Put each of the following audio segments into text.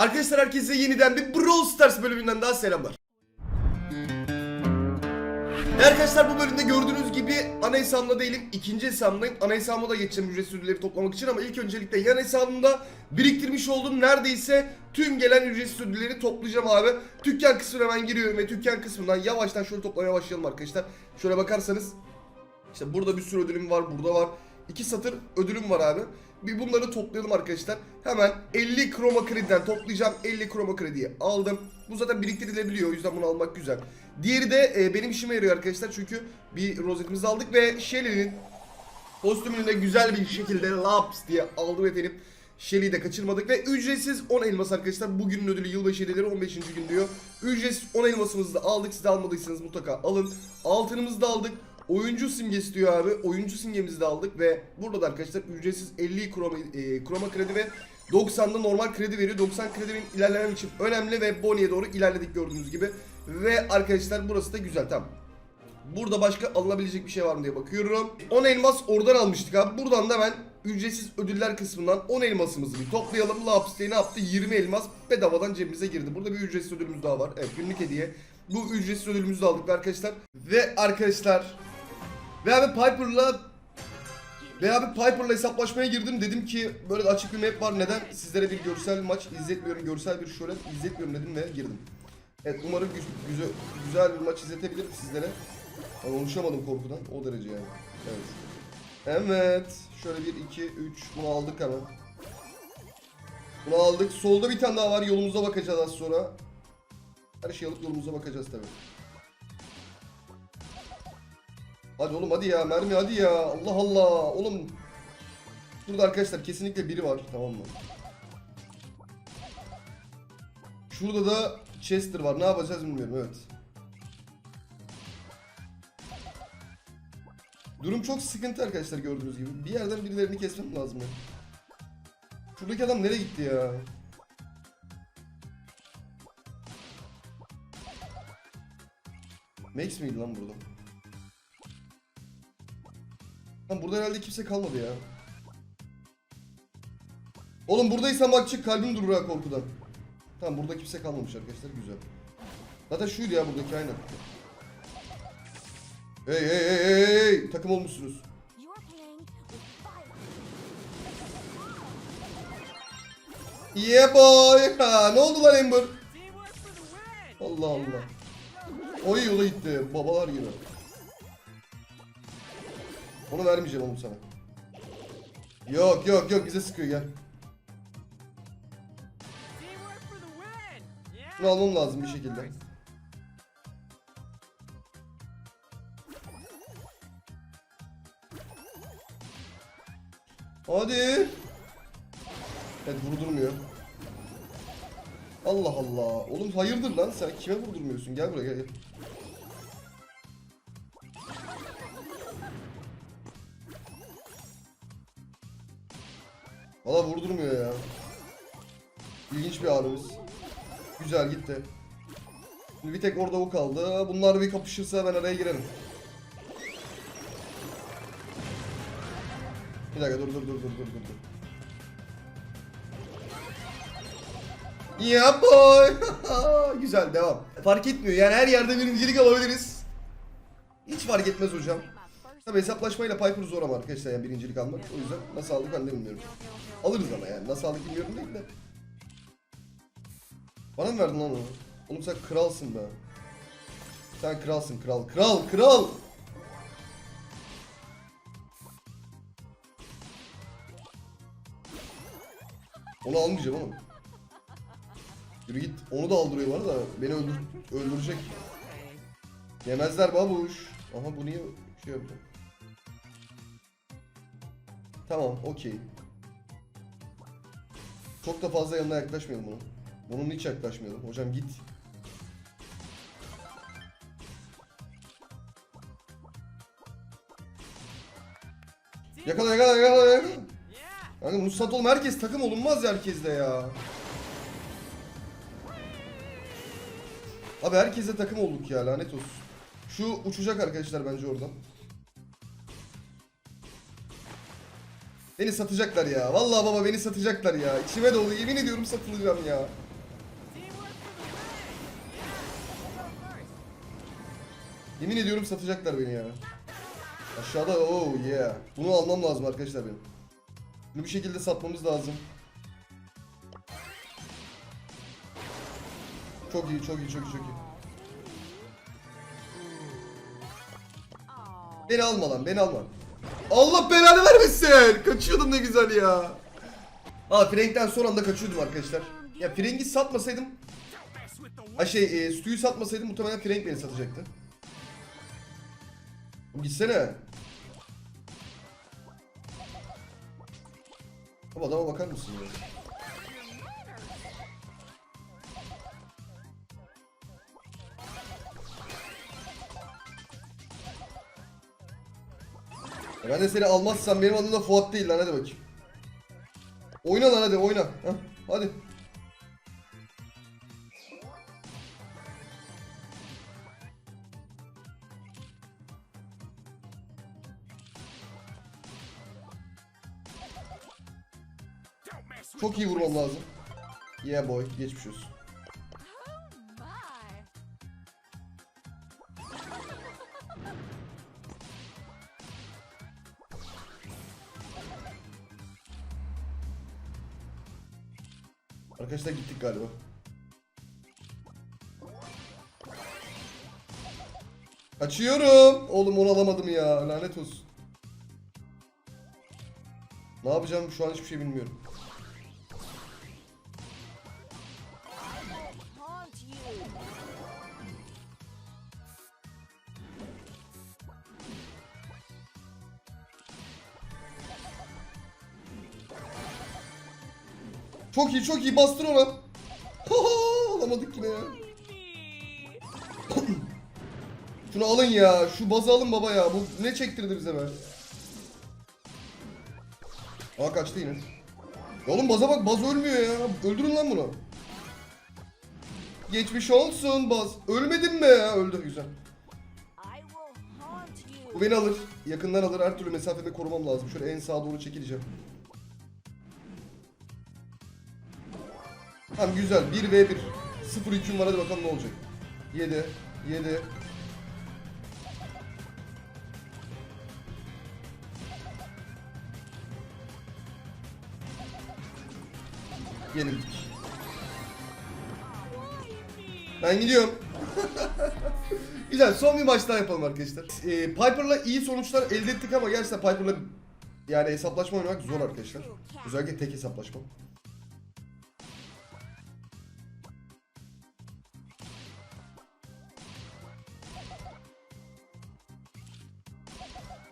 Arkadaşlar herkese yeniden bir Brawl Stars bölümünden daha selamlar. Arkadaşlar bu bölümde gördüğünüz gibi ana hesabımda değilim. ikinci hesabımdayım. Ana hesabıma da geçeceğim ücretsiz ödülleri toplamak için ama ilk öncelikle yan hesabımda biriktirmiş olduğum neredeyse tüm gelen ücretsiz ödülleri toplayacağım abi. Dükkan kısmına hemen giriyorum ve dükkan kısmından yavaştan şöyle toplamaya başlayalım arkadaşlar. Şöyle bakarsanız işte burada bir sürü ödülüm var, burada var. İki satır ödülüm var abi. Bir bunları toplayalım arkadaşlar. Hemen 50 kroma krediden toplayacağım. 50 kroma krediyi aldım. Bu zaten biriktirilebiliyor. O yüzden bunu almak güzel. Diğeri de e, benim işime yarıyor arkadaşlar. Çünkü bir rozetimizi aldık ve Shelly'nin kostümünü güzel bir şekilde laps diye aldım efendim. Shelly'i de kaçırmadık ve ücretsiz 10 elmas arkadaşlar. Bugünün ödülü yılbaşı hediyeleri 15. gün diyor. Ücretsiz 10 elmasımızı da aldık. Siz almadıysanız mutlaka alın. Altınımızı da aldık. Oyuncu simgesi diyor abi. Oyuncu simgemizi de aldık ve burada da arkadaşlar ücretsiz 50 kroma, e, kroma kredi ve 90'da normal kredi veriyor. 90 kredi ilerlemem için önemli ve Bonnie'ye doğru ilerledik gördüğünüz gibi. Ve arkadaşlar burası da güzel tamam. Burada başka alınabilecek bir şey var mı diye bakıyorum. 10 elmas oradan almıştık abi. Buradan da ben ücretsiz ödüller kısmından 10 elmasımızı bir toplayalım. Laps diye ne yaptı? 20 elmas bedavadan cebimize girdi. Burada bir ücretsiz ödülümüz daha var. Evet günlük hediye. Bu ücretsiz ödülümüzü aldık arkadaşlar. Ve arkadaşlar ve abi Piper'la ve abi Piper'la hesaplaşmaya girdim. Dedim ki böyle de açık bir map var. Neden sizlere bir görsel maç izletmiyorum. Görsel bir şöyle izletmiyorum dedim ve girdim. Evet umarım gü- güzel, güzel bir maç izletebilirim sizlere. Ama konuşamadım korkudan. O derece yani. Evet. Evet. Şöyle bir, iki, üç. Bunu aldık hemen. Bunu aldık. Solda bir tane daha var. Yolumuza bakacağız az sonra. Her şeyi alıp yolumuza bakacağız tabii. Hadi oğlum hadi ya mermi hadi ya. Allah Allah. Oğlum. Burada arkadaşlar kesinlikle biri var. Tamam mı? Şurada da Chester var. Ne yapacağız bilmiyorum. Evet. Durum çok sıkıntı arkadaşlar gördüğünüz gibi. Bir yerden birilerini kesmem lazım ya. Şuradaki adam nereye gitti ya? Max miydi lan burada? Lan burada herhalde kimse kalmadı ya. Oğlum buradaysam bak çık kalbim durur ha korkudan. Tamam burada kimse kalmamış arkadaşlar güzel. Zaten şuydu ya buradaki aynen. Hey hey hey hey hey takım olmuşsunuz. Yeah boy. Ha, ne oldu lan Ember? Allah Allah. O iyi yola gitti. Babalar gibi. Onu vermeyeceğim oğlum sana. Yok yok yok bize sıkıyor gel. Bunu almam lazım bir şekilde. Hadi. Evet vurdurmuyor. Allah Allah. Oğlum hayırdır lan sen kime vurdurmuyorsun? Gel buraya gel. gel. Valla vurdurmuyor ya. İlginç bir abimiz. Güzel gitti. Şimdi bir tek orada o kaldı. Bunlar bir kapışırsa ben araya girerim. Bir dakika dur dur dur dur dur dur. Yeah boy. Güzel devam. Fark etmiyor yani her yerde birincilik alabiliriz. Hiç fark etmez hocam. Tabi hesaplaşmayla Piper zor ama arkadaşlar yani birincilik almak. O yüzden nasıl aldık ben de bilmiyorum. Alırız ama yani nasıl aldık bilmiyorum değil de. Bana mı verdin lan onu? Oğlum sen kralsın be. Sen kralsın kral. Kral kral. Onu almayacağım oğlum. Yürü git. Onu da aldırıyor bana da beni öldür öldürecek. Yemezler babuş. Aha bu niye şey yaptı? Tamam okey. Çok da fazla yanına yaklaşmayalım bunun. Bunun hiç yaklaşmayalım. Hocam git. Yakala yakala yakala yakala. Kanka Nusrat oğlum herkes takım olunmaz ya herkesle ya. Abi herkese takım olduk ya lanet olsun. Şu uçacak arkadaşlar bence oradan. Beni satacaklar ya. Vallahi baba beni satacaklar ya. İçime dolu yemin ediyorum satılacağım ya. Yemin ediyorum satacaklar beni ya. Aşağıda oh yeah. Bunu almam lazım arkadaşlar benim. Bunu bir şekilde satmamız lazım. Çok iyi çok iyi çok iyi çok iyi. Beni alma lan beni alma. Allah belanı vermesin. Kaçıyordum ne güzel ya. Aa Frank'ten son anda kaçıyordum arkadaşlar. Ya Frank'i satmasaydım Ha şey, e, Stu'yu satmasaydım muhtemelen Frank beni satacaktı. Gitsene. Ama adama bakar mısın ya? Ya Ben de seni almazsam benim adım da Fuat değil lan hadi bakayım. Oyna lan hadi oyna. Hah, hadi. Çok iyi vurmam lazım. Yeah boy, geçmiş olsun. Arkadaşlar gittik galiba. Kaçıyorum. Oğlum onu alamadım ya. Lanet olsun. Ne yapacağım şu an hiçbir şey bilmiyorum. Çok iyi çok iyi bastır ona. Alamadık yine ya. Şunu alın ya. Şu bazı alın baba ya. Bu ne çektirdi bize be? Aa kaçtı yine. Ya Oğlum baza bak baz ölmüyor ya. Öldürün lan bunu. Geçmiş olsun baz. Ölmedin mi ya? Öldü güzel. Bu beni alır. Yakından alır. Her türlü mesafede korumam lazım. Şöyle en sağa doğru çekileceğim. Tamam güzel. 1v1. 0 hüküm var. Hadi bakalım ne olacak. 7. 7. Yenildik. Ben gidiyorum. Güzel son bir maç daha yapalım arkadaşlar. Ee, Piper'la iyi sonuçlar elde ettik ama gerçekten Piper'la yani hesaplaşma oynamak zor arkadaşlar. Özellikle tek hesaplaşma.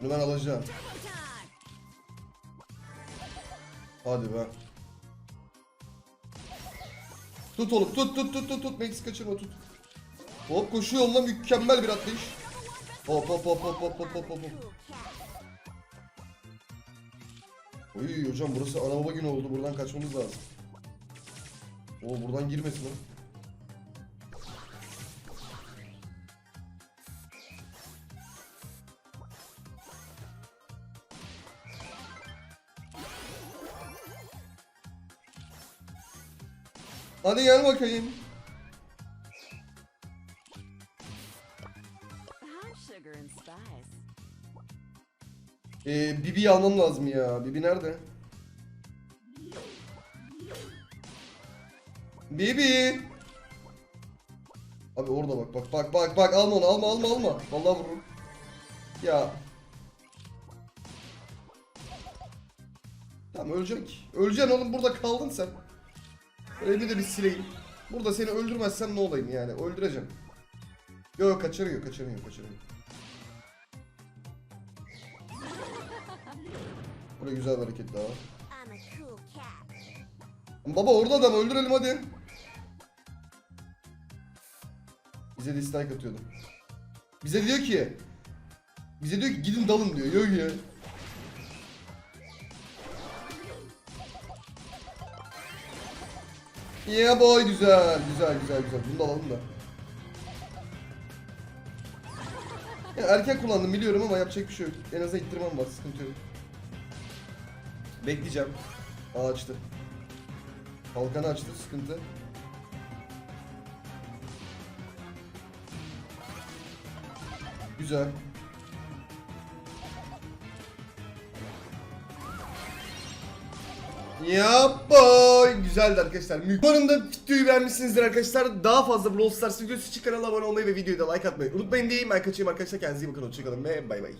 Bunu ben alacağım. Hadi be. Tut oğlum tut tut tut tut tut Max kaçırma tut. Hop koşuyor onunla mükemmel bir atlayış. Hop hop hop hop hop hop hop hop. Oy hocam burası ana günü oldu buradan kaçmamız lazım. O buradan girmesin lan. Hadi gel bakayım. Ee, Bibi'yi almam lazım ya. Bibi nerede? Bibi. Abi orada bak bak bak bak bak alma onu alma alma alma. Vallahi vururum. Ya. Tamam ölecek. Öleceksin oğlum burada kaldın sen. Elimi de bir sileyim. Burada seni öldürmezsem ne olayım yani öldüreceğim. Yok kaçırıyor kaçırıyor kaçırıyor. Burada güzel bir hareket daha. Baba orada adam öldürelim hadi. Bize dislike atıyordu. Bize diyor ki bize diyor ki gidin dalın diyor. Yok ya. Yeah boy güzel güzel güzel güzel. Bunu da alalım da. Ya erken kullandım biliyorum ama yapacak bir şey yok. En azından ittirmem var sıkıntı yok. Bekleyeceğim. Aa açtı. Kalkanı açtı sıkıntı. Güzel. Yapay. Güzeldi arkadaşlar. Umarım da videoyu beğenmişsinizdir arkadaşlar. Daha fazla Brawl Stars videosu için kanala abone olmayı ve videoyu da like atmayı unutmayın diyeyim. Ben kaçayım arkadaşlar. Kendinize iyi bakın. Hoşçakalın ve bay bay.